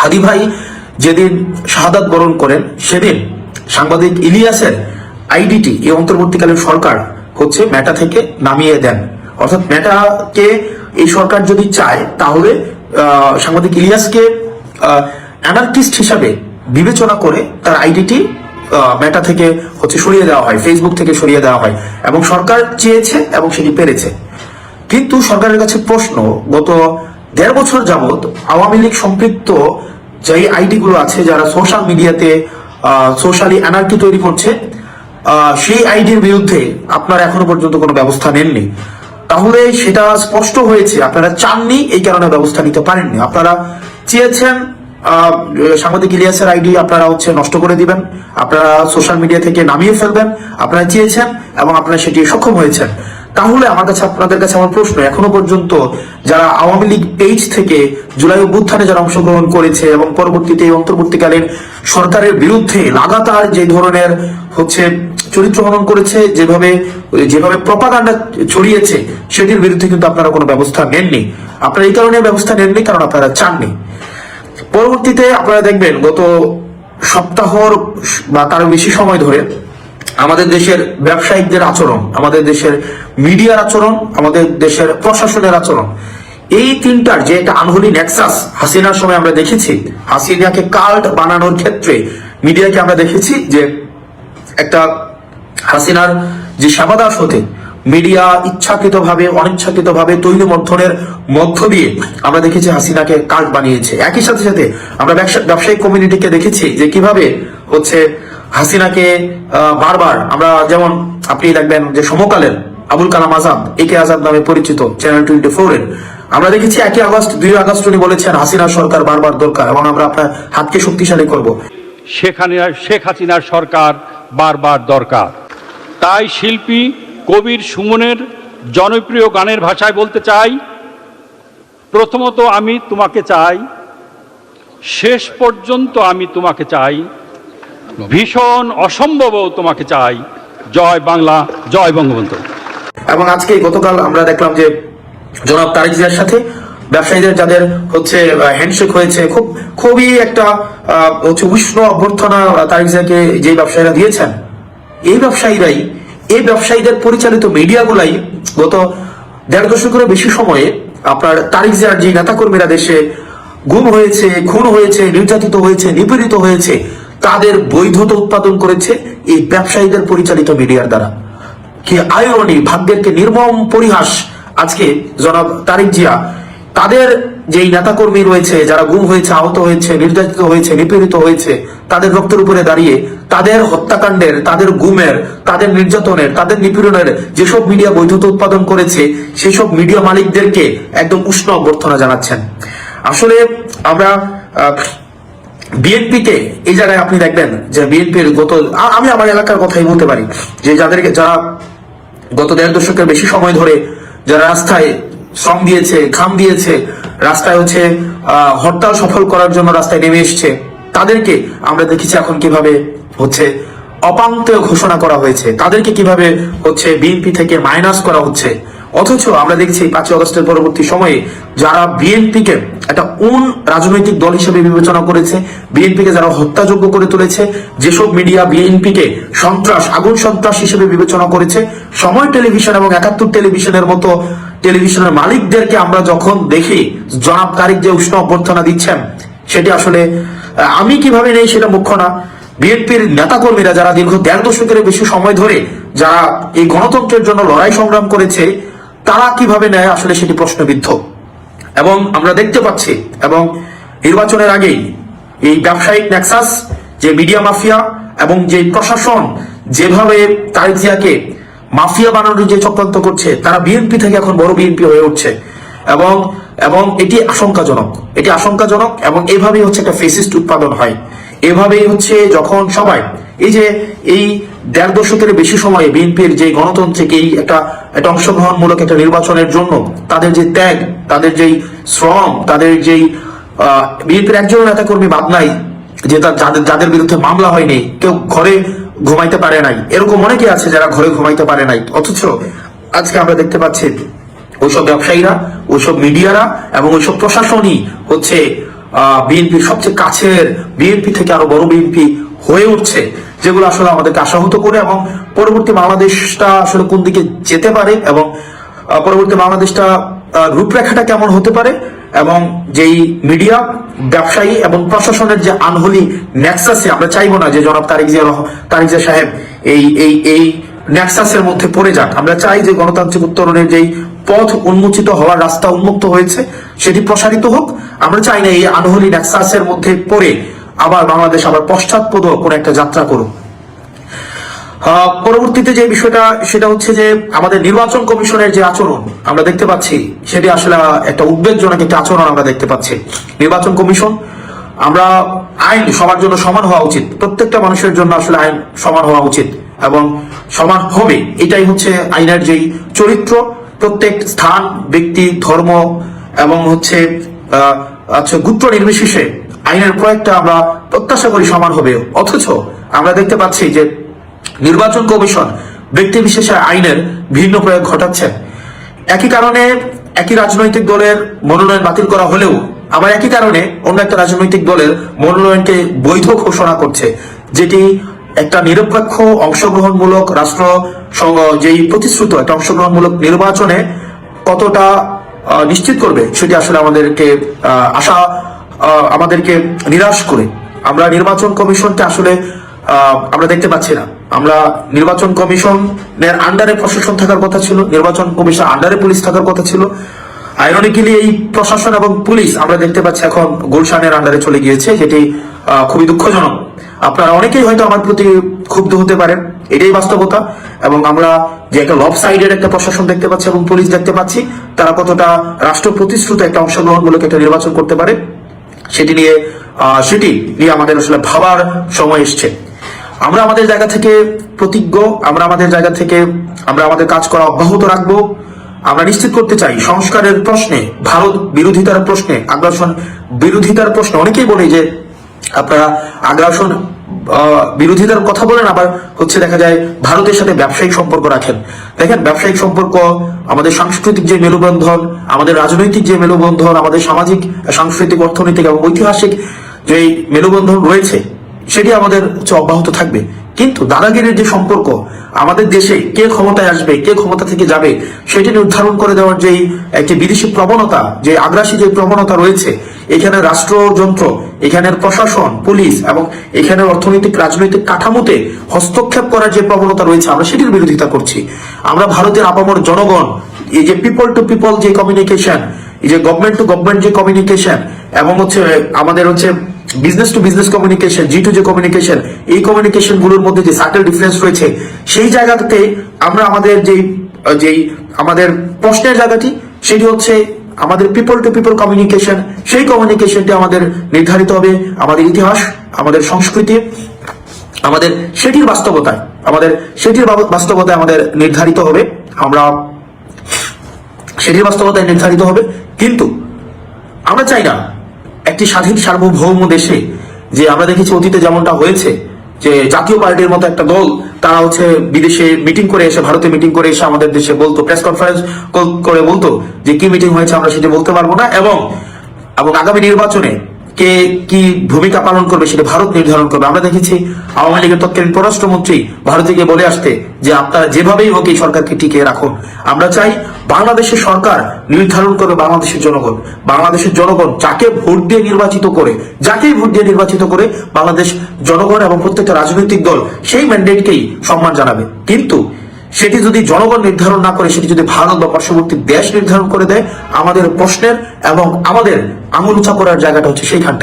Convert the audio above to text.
হাদি ভাই যেদিন শাহাদাত বরণ করেন, সেদিন সাংবাদিক ইলিয়াসের আইডিটি এই অন্তর্বর্তীকালীন সরকার হচ্ছে মেটা থেকে নামিয়ে দেন। অর্থাৎ মেটাকে এই সরকার যদি চায়, তাহলে সাংবাদিক ইলিয়াসকে অ্যানার্কিস্ট হিসাবে বিবেচনা করে তার আইডিটি মেটা থেকে হচ্ছে সরিয়ে দেওয়া হয় ফেসবুক থেকে সরিয়ে দেওয়া হয়। এবং সরকার চেয়েছে এবং সেটি পেরেছে। কিন্তু সরকারের কাছে প্রশ্ন, গত দেড় বছর যাবত আওয়ামী লীগ সম্পৃক্ত যে আইডি গুলো আছে, যারা সোশ্যাল মিডিয়াতে সোশ্যালি অ্যানার্কি তৈরি করছে সেই আইডির বিরুদ্ধে আপনারা এখনও পর্যন্ত কোনো ব্যবস্থা নেননি। তাহলে সেটা স্পষ্ট হয়েছে, আপনারা চাননি, এই কারণে ব্যবস্থা নিতে পারেননি। আপনারা চেয়েছেন সাংবাদিক ইলিয়াসের আইডি আপনারা হচ্ছে নষ্ট করে দিবেন, আপনারা সোশ্যাল মিডিয়া থেকে নামিয়ে ফেলবেন, আপনারা চেয়েছেন এবং আপনারা সেটি সক্ষম হয়েছেন। তাহলে আমার কাছে, আপনাদের কাছে আমার প্রশ্ন, এখনও পর্যন্ত যারা আওয়ামী লীগ পেজ থেকে জুলাই অভ্যুত্থানে যারা অংশগ্রহণ করেছে এবং পরবর্তীতে এই অন্তর্বর্তীকালীন সরকারের বিরুদ্ধে লাগাতার যে ধরনের হচ্ছে চরিত্র হনন করেছে, যেভাবে যেভাবে প্রপাগান্ডা ছড়িয়েছে, সেটির বিরুদ্ধে কিন্তু আপনারা কোনো ব্যবস্থা নেননি। আপনারা এই কারণে ব্যবস্থা নেননি, কারণ আপনারা চাননি। পরবর্তীতে আপনারা দেখবেন, গত সপ্তাহর বা তারও বেশি সময় ধরে আমাদের দেশের ব্যবসায়িকদের আচরণ, আমাদের দেশের মিডিয়ার আচরণ, আমাদের দেশের প্রশাসনের আচরণ, এই তিনটার যে একটা আনহলি নেক্সাস হাসিনার সময় আমরা দেখেছি, হাসিনাকে কাল্ট বানানোর ক্ষেত্রে মিডিয়াকে আমরা দেখেছি যে একটা হাসিনার যে সেবাদাস হতে মিডিয়া ইচ্ছাকৃতভাবে, অনিচ্ছাকৃতভাবে তৈল মন্থনের মধ্য দিয়ে আমরা দেখেছি হাসিনাকে কাল্ট বানিয়েছে। একই সাথে সাথে আমরা ব্যবসা- ব্যবসায়িক কমিউনিটিকে দেখেছি যে কীভাবে হচ্ছে হাসিনাকে বারবার আমরা যেমন আপনি দেখবেন যে সমকালের আবুল কালাম আজাদ একে আজাদ নামে পরিচিত চ্যানেল টোয়েন্টি ফোর এর, আমরা দেখেছি একই আগস্ট, দুই আগস্ট উনি বলেছেন হাসিনা সরকার বারবার দরকার এবং আমরা আপনার হাতকে শক্তিশালী করব। সেখানে শেখ হাসিনার সরকার বারবার দরকার। তাই শিল্পী কবির সুমনের জনপ্রিয় গানের ভাষায় বলতে চাই, প্রথমত আমি তোমাকে চাই, শেষ পর্যন্ত আমি তোমাকে চাই ভীষণ অসম্ভব তোমাকে চাই। জয় বাংলা, জয় বঙ্গবন্ধু। এবং আজকে গতকাল আমরা দেখলাম যে জনাব তারেক জিয়ার সাথে ব্যবসায়ীদের যাদের হচ্ছে হ্যান্ডশেক হয়েছে, খুব, খুবই একটা হচ্ছে উষ্ণ অভ্যর্থনা তারেক জিয়াকে যে ব্যবসায়ীরা দিয়েছেন, এই ব্যবসায়ীরাই, এই ব্যবসায়ীদের পরিচালিত মিডিয়াগুলাই গত দেড় দশকেরও বেশি সময়ে আপনার তারিক জিয়ার যে নেতাকর্মীরা দেশে গুম হয়েছে, খুন হয়েছে, নির্যাতিত হয়েছে, নিপীড়িত হয়েছে তাদের বৈধতা উৎপাদন করেছে এই ব্যবসায়ীদের পরিচালিত মিডিয়ার দ্বারা। কি আয়রনি ভাগ্যের কে নির্মম পরিহাস? আজকে জনাব তারিক জিয়া, তাদের যেই নেতাকর্মী রয়েছে, যারা গুম হয়েছে, আহত হয়েছে, নির্যাতিত হয়েছে, নিপীড়িত হয়েছে, তাদের রক্তের উপরে দাঁড়িয়ে তাদের হত্যাকাণ্ডের, তাদের গুমের, তাদের নির্যাতনের, তাদের নিপীড়নের যেসব মিডিয়া বৈধতা উৎপাদন করেছে সেই সব মিডিয়া মালিকদেরকে একদম উষ্ণ অভ্যর্থনা জানাচ্ছেন। আসলে আমরা আহ, বিএনপিকে এই জায়গায় আপনি দেখবেন যে বিএনপির গত আমি আমার এলাকার কথাই বলতে পারি যে যাদেরকে যারা গত দেড় দশকের বেশি সময় ধরে যারা রাস্তায় শ্রম দিয়েছে ঘাম দিয়েছে রাস্তায় হচ্ছে হরতাল সফল করার জন্য রাস্তায় নেমে এসছে তাদেরকে আমরা দেখেছি এখন কীভাবে হচ্ছে অপাঙ্ক্তেয় ঘোষণা করা হয়েছে তাদেরকে কীভাবে হচ্ছে বিএনপি থেকে মাইনাস করা হচ্ছে অথচ আমরা দেখছি পাঁচই অগস্টের পরবর্তী সময়ে যারা বিএনপিকে একটা উন রাজনৈতিক দল হিসেবে বিবেচনা করেছে, বিএনপিকে যারা হত্যাযোগ্য করে তুলেছে, যেসব মিডিয়া বিএনপিকে সন্ত্রাস, আগুন সন্ত্রাস হিসেবে বিবেচনা করেছে, সময় টেলিভিশন এবং একাত্তর টেলিভিশনের মতো টেলিভিশনের মালিকদেরকে আমরা যখন দেখি, জনাব তারিক যে উষ্ণ অভ্যর্থনা দিচ্ছেন, সেটি আসলে আমি কীভাবে নেই সেটা মুখ্য না। বিএনপির নেতাকর্মীরা যারা দীর্ঘ দেড় দশকের বেশি সময় ধরে যারা এই গণতন্ত্রের জন্য লড়াই সংগ্রাম করেছে তারা কীভাবে নেয় আসলে সেটি প্রশ্নবিদ্ধ। এবং আমরা দেখতে পাচ্ছি, এবং নির্বাচনের আগেই এই ব্যবসায়িক নেক্সাস, যে মিডিয়া মাফিয়া এবং যে প্রশাসন যেভাবে তারিজিয়াকে মাফিয়া বানানোর যে চক্রান্ত করছে, তারা বিএনপি থেকে এখন বড় বিএনপি হয়ে উঠছে। এবং এবং এটি আশঙ্কাজনক এটি আশঙ্কাজনক এবং এভাবেই হচ্ছে একটা ফেসিস্ট উৎপাদন হয়। এভাবেই হচ্ছে যখন সবাই, এই যে এই দেড় দশকের বেশি সময়ে বিএনপির যে গণতন্ত্রিক এই একটা একটা অংশগ্রহণমূলক একটা নির্বাচনের জন্য তাদের যে ত্যাগ, তাদের যেই শ্রম, তাদের যেই বিএনপির একজন নেতা কর্মী বাদ নাই যে যাদের যাদের বিরুদ্ধে মামলা হয়নি, কেউ ঘরে ঘুমাইতে পারে নাই। এরকম অনেকে আছে যারা ঘরে ঘুমাইতে পারে নাই। অথচ আজকে আমরা দেখতে পাচ্ছি ওইসব ব্যবসায়ীরা, ওইসব মিডিয়ারা এবং ওইসব প্রশাসনই হচ্ছে বিএনপির সবচেয়ে কাছের, বিএনপি থেকে আরও বড় বিএনপি হয়ে উঠছে, যেগুলো আসলে আমাদেরকে আশাহত করে এবং পরবর্তী বাংলাদেশটা আসলে কোন দিকে যেতে পারে এবং পরবর্তী বাংলাদেশটা রূপরেখাটা কেমন হতে পারে এবং যেই মিডিয়া, ব্যবসায়ী এবং প্রশাসনের যে আনহলি নেক্সাসে, আমরা চাইব না যে জনাব তারিক জিয়া তারিক জিয়া সাহেব এই এই এই নেক্সাসের মধ্যে পড়ে যান আমরা চাই যে গণতান্ত্রিক উত্তরণের যেই পথ উন্মোচিত হওয়ার রাস্তা উন্মুক্ত হয়েছে, সেটি প্রসারিত হোক। আমরা চাই না এই আনহলি নেক্সাসের মধ্যে পড়ে আবার বাংলাদেশ আবার পশ্চাৎপদ কোন একটা যাত্রা করুক। পরবর্তীতে যে বিষয়টা, সেটা হচ্ছে যে আমাদের নির্বাচন কমিশনের যে আচরণ, আমরা দেখতে পাচ্ছি, সেটি আসলে একটা উদ্বেগজনক একটা আচরণ আমরা দেখতে পাচ্ছি। নির্বাচন কমিশন, আমরা আইন সবার জন্য সমান হওয়া উচিত। প্রত্যেকটা মানুষের জন্য আসলে আইন সমান হওয়া উচিত এবং সমান হবে। এটাই হচ্ছে আইনের যেই চরিত্র, প্রত্যেক স্থান, ব্যক্তি, ধর্ম এবং হচ্ছে আচ্ছা গুত্র নির্বিশেষে আইনের প্রয়োগটা আমরা প্রত্যাশা করি সমান হবে। অথচ আমরা দেখতে পাচ্ছি যে নির্বাচন কমিশন ব্যক্তি বিশেষে আইনের ভিন্ন প্রয়োগ ঘটাচ্ছেন। একই কারণে একই রাজনৈতিক দলের মনোনয়ন বাতিল করা হলেও আবার একই কারণে অন্য একটা রাজনৈতিক দলের মনোনয়নকে বৈধ ঘোষণা করছে, যেটি একটা নিরপেক্ষ, অংশগ্রহণমূলক রাষ্ট্র যেই প্রতিশ্রুত একটা অংশগ্রহণমূলক নির্বাচনে কতটা নিশ্চিত করবে, সেটি আসলে আমাদেরকে আশা আমাদেরকে নিরাশ করে। আমরা নির্বাচন কমিশনকে আসলে আমরা দেখতে পাচ্ছি না। আমরা নির্বাচন কমিশনের আন্ডারে প্রশাসন থাকার কথা ছিল, নির্বাচন কমিশন আন্ডারে পুলিশ থাকার কথা ছিল। আইরনিক্যালি এই প্রশাসন এবং পুলিশ আমরা দেখতে পাচ্ছি এখন গুলশানের আন্ডারে চলে গিয়েছে, যেটি খুবই দুঃখজনক। আপনারা অনেকেই হয়তো আমার প্রতি ক্ষুব্ধ হতে পারেন, এটাই বাস্তবতা। এবং আমরা যে একটা লব সাইডের একটা প্রশাসন দেখতে পাচ্ছি এবং পুলিশ দেখতে পাচ্ছি, তারা কতটা রাষ্ট্র প্রতিশ্রুত একটা অংশগ্রহণমূলক একটা নির্বাচন করতে পারে। সেটি নিয়ে সেটি নিয়ে আমাদের আসলে ভাবার সময় এসছে। আমরা আমাদের জায়গা থেকে প্রতিজ্ঞ, আমরা আমাদের জায়গা থেকে, আমরা আমাদের কাজ করা অব্যাহত রাখব। আমরা নিশ্চিত করতে চাই, সংস্কারের প্রশ্নে, ভারত বিরোধিতার প্রশ্নে, আগ্রাসন বিরোধিতার প্রশ্নে, অনেকেই বলে যে, আপনারা আগ্রাসন বিরোধিতার কথা বলেন, আবার হচ্ছে দেখা যায় ভারতের সাথে ব্যবসায়িক সম্পর্ক রাখেন। দেখেন, ব্যবসায়িক সম্পর্ক, আমাদের সাংস্কৃতিক যে মেলুবন্ধন আমাদের রাজনৈতিক যে মেলুবন্ধন আমাদের সামাজিক, সাংস্কৃতিক, অর্থনৈতিক এবং ঐতিহাসিক যে মেলুবন্ধন রয়েছে, সেটি আমাদের হচ্ছে অব্যাহত থাকবে। কিন্তু দাদাগিরির যে সম্পর্ক, আমাদের দেশে কে ক্ষমতায় আসবে, কে ক্ষমতা থেকে যাবে, সেটি নির্ধারণ করে দেওয়ার যেই একটি বিদেশি প্রবণতা, যে আগ্রাসী যে প্রবণতা রয়েছে, এখানে রাষ্ট্রযন্ত্র এখানের প্রশাসন, পুলিশ এবং এখানের অর্থনৈতিক, রাজনৈতিক কাঠামোতে হস্তক্ষেপ করার যে প্রবণতা রয়েছে, আমরা সেটির বিরোধিতা করছি। আমরা ভারতের আপামর জনগণ, এই যে পিপল টু পিপল যে কমিউনিকেশন এই যে গভর্নমেন্ট টু গভর্নমেন্ট যে কমিউনিকেশন এবং হচ্ছে, আমাদের হচ্ছে business to business communication G to যে কমিউনিকেশন এই কমিউনিকেশনগুলোর মধ্যে যে সার্টেল ডিফারেন্স রয়েছে, সেই জায়গাতে আমরা আমাদের যেই যেই আমাদের প্রশ্নের জায়গাটি, সেটি হচ্ছে আমাদের পিপল টু পিপল কমিউনিকেশন সেই কমিউনিকেশনটি আমাদের নির্ধারিত হবে আমাদের ইতিহাস, আমাদের সংস্কৃতি, আমাদের সেটির বাস্তবতায়, আমাদের সেটির বাস্তবতায় আমাদের নির্ধারিত হবে, আমরা সেটির বাস্তবতায় নির্ধারিত হবে, কিন্তু আমরা চাই না একটি স্বাধীন সার্বভৌম দেশে, যে আমরা দেখেছি অতীতে যেমনটা হয়েছে, যে জাতীয় পার্টির মতো একটা দল, তারা হচ্ছে বিদেশে মিটিং করে এসে, ভারতে মিটিং করে এসে আমাদের দেশে বলতো, প্রেস কনফারেন্স করে বলতো, যে কি মিটিং হয়েছে আমরা সেটা বলতে পারব না, এবং এবং আগামী নির্বাচনে কে কি ভূমিকা পালন করবে সেটা ভারত নির্ধারণ করবে। আমরা দেখেছি আওয়ামী লীগের তৎকালীন পররাষ্ট্রমন্ত্রী ভারতে গিয়ে বলে আসতে যে আপনারা যেভাবেই হোক এই সরকারকে টিকিয়ে রাখুন। আমরা চাই বাংলাদেশের সরকার নির্ধারণ করবে বাংলাদেশের জনগণ। বাংলাদেশের জনগণ যাকে ভোট দিয়ে নির্বাচিত করে, যাকেই ভোট দিয়ে নির্বাচিত করে বাংলাদেশ জনগণ এবং প্রত্যেকটা রাজনৈতিক দল সেই ম্যান্ডেটকেই সম্মান জানাবে। কিন্তু সেটি যদি জনগণ নির্ধারণ না করে, সেটি যদি ভারত বা পার্শ্ববর্তী দেশ নির্ধারণ করে দেয়, আমাদের প্রশ্নের এবং আমাদের আঙুল উঁচা করার জায়গাটা হচ্ছে সেইখানটায়।